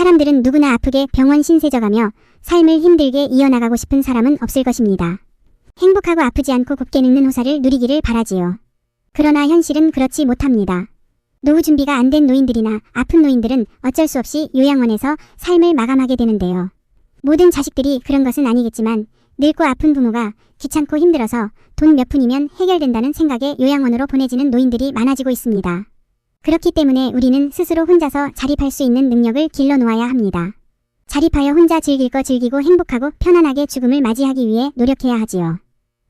사람들은 누구나 아프게 병원 신세져가며 삶을 힘들게 이어나가고 싶은 사람은 없을 것입니다. 행복하고 아프지 않고 곱게 늙는 호사를 누리기를 바라지요. 그러나 현실은 그렇지 못합니다. 노후 준비가 안 된 노인들이나 아픈 노인들은 어쩔 수 없이 요양원에서 삶을 마감하게 되는데요. 모든 자식들이 그런 것은 아니겠지만 늙고 아픈 부모가 귀찮고 힘들어서 돈 몇 푼이면 해결된다는 생각에 요양원으로 보내지는 노인들이 많아지고 있습니다. 그렇기 때문에 우리는 스스로 혼자서 자립할 수 있는 능력을 길러 놓아야 합니다. 자립하여 혼자 즐길 거 즐기고 행복하고 편안하게 죽음을 맞이하기 위해 노력해야 하지요.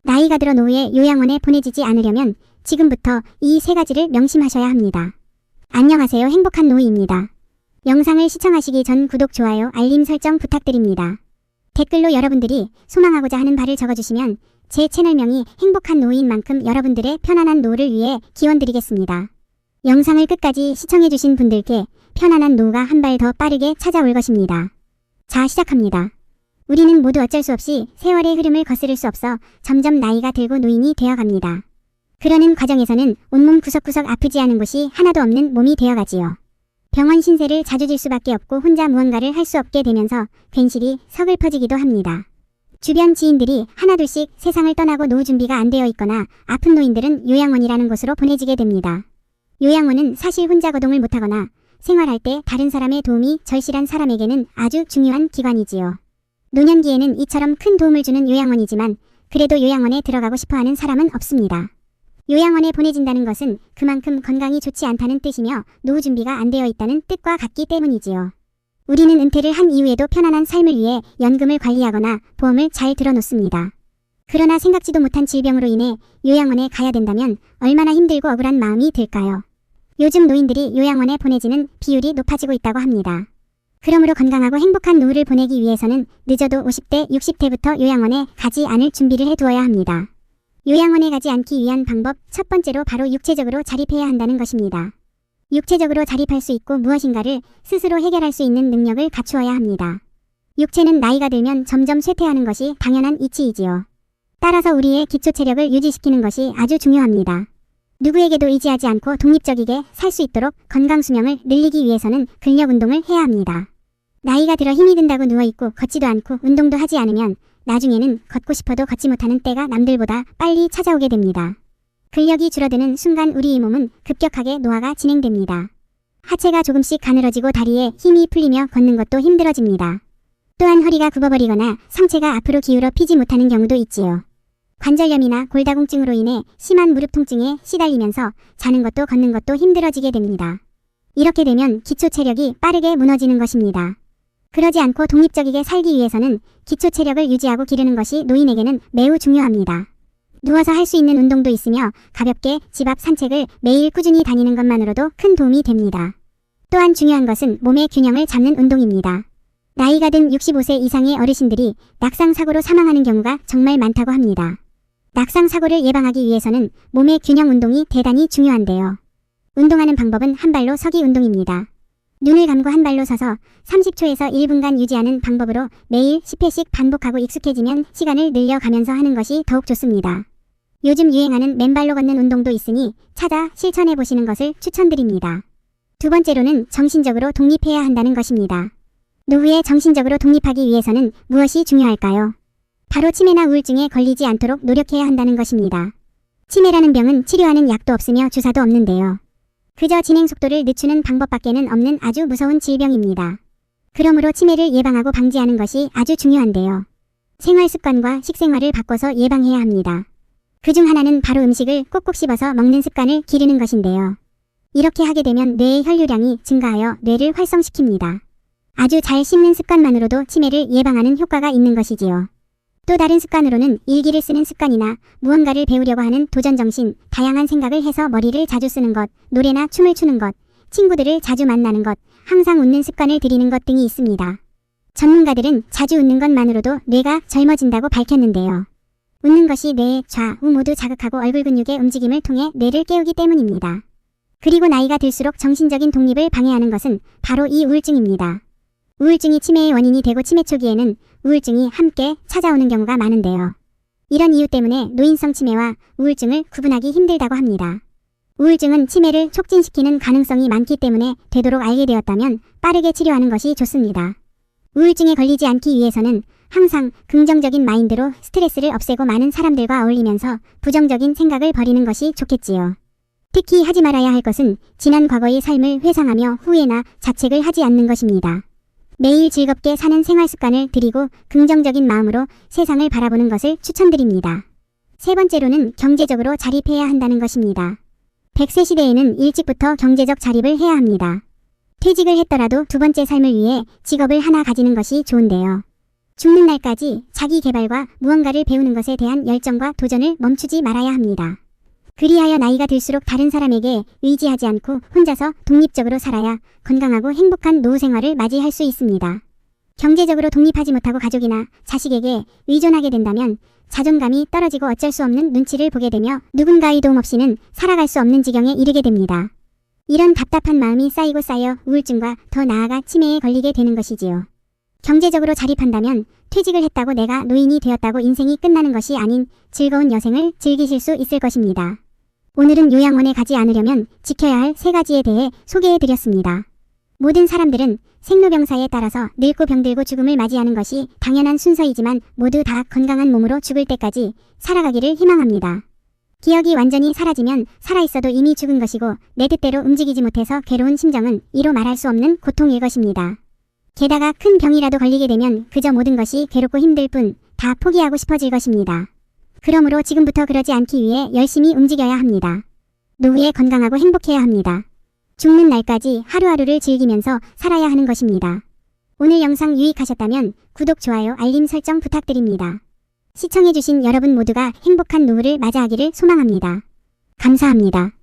나이가 들어 노후에 요양원에 보내지지 않으려면 지금부터 이 세 가지를 명심하셔야 합니다. 안녕하세요. 행복한 노후입니다. 영상을 시청하시기 전 구독, 좋아요, 알림 설정 부탁드립니다. 댓글로 여러분들이 소망하고자 하는 바를 적어주시면 제 채널명이 행복한 노후인 만큼 여러분들의 편안한 노후를 위해 기원드리겠습니다. 영상을 끝까지 시청해주신 분들께 편안한 노후가 한 발 더 빠르게 찾아올 것입니다. 자, 시작합니다. 우리는 모두 어쩔 수 없이 세월의 흐름을 거스를 수 없어 점점 나이가 들고 노인이 되어갑니다. 그러는 과정에서는 온몸 구석구석 아프지 않은 곳이 하나도 없는 몸이 되어가지요. 병원 신세를 자주 질 수밖에 없고 혼자 무언가를 할 수 없게 되면서 괜시리 서글퍼지기도 합니다. 주변 지인들이 하나둘씩 세상을 떠나고 노후 준비가 안 되어 있거나 아픈 노인들은 요양원이라는 곳으로 보내지게 됩니다. 요양원은 사실 혼자 거동을 못하거나 생활할 때 다른 사람의 도움이 절실한 사람에게는 아주 중요한 기관이지요. 노년기에는 이처럼 큰 도움을 주는 요양원이지만 그래도 요양원에 들어가고 싶어 하는 사람은 없습니다. 요양원에 보내진다는 것은 그만큼 건강이 좋지 않다는 뜻이며 노후 준비가 안 되어 있다는 뜻과 같기 때문이지요. 우리는 은퇴를 한 이후에도 편안한 삶을 위해 연금을 관리하거나 보험을 잘 들어놓습니다. 그러나 생각지도 못한 질병으로 인해 요양원에 가야 된다면 얼마나 힘들고 억울한 마음이 들까요? 요즘 노인들이 요양원에 보내지는 비율이 높아지고 있다고 합니다. 그러므로 건강하고 행복한 노후를 보내기 위해서는 늦어도 50대, 60대부터 요양원에 가지 않을 준비를 해두어야 합니다. 요양원에 가지 않기 위한 방법 첫 번째로 바로 육체적으로 자립해야 한다는 것입니다. 육체적으로 자립할 수 있고 무엇인가를 스스로 해결할 수 있는 능력을 갖추어야 합니다. 육체는 나이가 들면 점점 쇠퇴하는 것이 당연한 이치이지요. 따라서 우리의 기초 체력을 유지시키는 것이 아주 중요합니다. 누구에게도 의지하지 않고 독립적이게 살 수 있도록 건강 수명을 늘리기 위해서는 근력 운동을 해야 합니다. 나이가 들어 힘이 든다고 누워있고 걷지도 않고 운동도 하지 않으면 나중에는 걷고 싶어도 걷지 못하는 때가 남들보다 빨리 찾아오게 됩니다. 근력이 줄어드는 순간 우리의 몸은 급격하게 노화가 진행됩니다. 하체가 조금씩 가늘어지고 다리에 힘이 풀리며 걷는 것도 힘들어집니다. 또한 허리가 굽어버리거나 상체가 앞으로 기울어 피지 못하는 경우도 있지요. 관절염이나 골다공증으로 인해 심한 무릎 통증에 시달리면서 자는 것도 걷는 것도 힘들어지게 됩니다. 이렇게 되면 기초 체력이 빠르게 무너지는 것입니다. 그러지 않고 독립적이게 살기 위해서는 기초 체력을 유지하고 기르는 것이 노인에게는 매우 중요합니다. 누워서 할 수 있는 운동도 있으며 가볍게 집 앞 산책을 매일 꾸준히 다니는 것만으로도 큰 도움이 됩니다. 또한 중요한 것은 몸의 균형을 잡는 운동입니다. 나이가 든 65세 이상의 어르신들이 낙상 사고로 사망하는 경우가 정말 많다고 합니다. 낙상 사고를 예방하기 위해서는 몸의 균형 운동이 대단히 중요한데요. 운동하는 방법은 한 발로 서기 운동입니다. 눈을 감고 한 발로 서서 30초에서 1분간 유지하는 방법으로 매일 10회씩 반복하고 익숙해지면 시간을 늘려가면서 하는 것이 더욱 좋습니다. 요즘 유행하는 맨발로 걷는 운동도 있으니 찾아 실천해 보시는 것을 추천드립니다. 두 번째로는 정신적으로 독립해야 한다는 것입니다. 노후에 정신적으로 독립하기 위해서는 무엇이 중요할까요? 바로 치매나 우울증에 걸리지 않도록 노력해야 한다는 것입니다. 치매라는 병은 치료하는 약도 없으며 주사도 없는데요. 그저 진행 속도를 늦추는 방법밖에는 없는 아주 무서운 질병입니다. 그러므로 치매를 예방하고 방지하는 것이 아주 중요한데요. 생활 습관과 식생활을 바꿔서 예방해야 합니다. 그중 하나는 바로 음식을 꼭꼭 씹어서 먹는 습관을 기르는 것인데요. 이렇게 하게 되면 뇌의 혈류량이 증가하여 뇌를 활성시킵니다. 아주 잘 씹는 습관만으로도 치매를 예방하는 효과가 있는 것이지요. 또 다른 습관으로는 일기를 쓰는 습관이나 무언가를 배우려고 하는 도전 정신, 다양한 생각을 해서 머리를 자주 쓰는 것, 노래나 춤을 추는 것, 친구들을 자주 만나는 것, 항상 웃는 습관을 들이는 것 등이 있습니다. 전문가들은 자주 웃는 것만으로도 뇌가 젊어진다고 밝혔는데요. 웃는 것이 뇌의 좌우 모두 자극하고 얼굴 근육의 움직임을 통해 뇌를 깨우기 때문입니다. 그리고 나이가 들수록 정신적인 독립을 방해하는 것은 바로 이 우울증입니다. 우울증이 치매의 원인이 되고 치매 초기에는 우울증이 함께 찾아오는 경우가 많은데요. 이런 이유 때문에 노인성 치매와 우울증을 구분하기 힘들다고 합니다. 우울증은 치매를 촉진시키는 가능성이 많기 때문에 되도록 알게 되었다면 빠르게 치료하는 것이 좋습니다. 우울증에 걸리지 않기 위해서는 항상 긍정적인 마인드로 스트레스를 없애고 많은 사람들과 어울리면서 부정적인 생각을 버리는 것이 좋겠지요. 특히 하지 말아야 할 것은 지난 과거의 삶을 회상하며 후회나 자책을 하지 않는 것입니다. 매일 즐겁게 사는 생활 습관을 들이고 긍정적인 마음으로 세상을 바라보는 것을 추천드립니다. 세 번째로는 경제적으로 자립해야 한다는 것입니다. 100세 시대에는 일찍부터 경제적 자립을 해야 합니다. 퇴직을 했더라도 두 번째 삶을 위해 직업을 하나 가지는 것이 좋은데요. 죽는 날까지 자기 개발과 무언가를 배우는 것에 대한 열정과 도전을 멈추지 말아야 합니다. 그리하여 나이가 들수록 다른 사람에게 의지하지 않고 혼자서 독립적으로 살아야 건강하고 행복한 노후 생활을 맞이할 수 있습니다. 경제적으로 독립하지 못하고 가족이나 자식에게 의존하게 된다면 자존감이 떨어지고 어쩔 수 없는 눈치를 보게 되며 누군가의 도움 없이는 살아갈 수 없는 지경에 이르게 됩니다. 이런 답답한 마음이 쌓이고 쌓여 우울증과 더 나아가 치매에 걸리게 되는 것이지요. 경제적으로 자립한다면 퇴직을 했다고 내가 노인이 되었다고 인생이 끝나는 것이 아닌 즐거운 여생을 즐기실 수 있을 것입니다. 오늘은 요양원에 가지 않으려면 지켜야 할 세 가지에 대해 소개해 드렸습니다. 모든 사람들은 생로병사에 따라서 늙고 병들고 죽음을 맞이하는 것이 당연한 순서이지만 모두 다 건강한 몸으로 죽을 때까지 살아가기를 희망합니다. 기억이 완전히 사라지면 살아있어도 이미 죽은 것이고 내 뜻대로 움직이지 못해서 괴로운 심정은 이로 말할 수 없는 고통일 것입니다. 게다가 큰 병이라도 걸리게 되면 그저 모든 것이 괴롭고 힘들 뿐 다 포기하고 싶어질 것입니다. 그러므로 지금부터 그러지 않기 위해 열심히 움직여야 합니다. 노후에 건강하고 행복해야 합니다. 죽는 날까지 하루하루를 즐기면서 살아야 하는 것입니다. 오늘 영상 유익하셨다면 구독, 좋아요, 알림 설정 부탁드립니다. 시청해주신 여러분 모두가 행복한 노후를 맞이하기를 소망합니다. 감사합니다.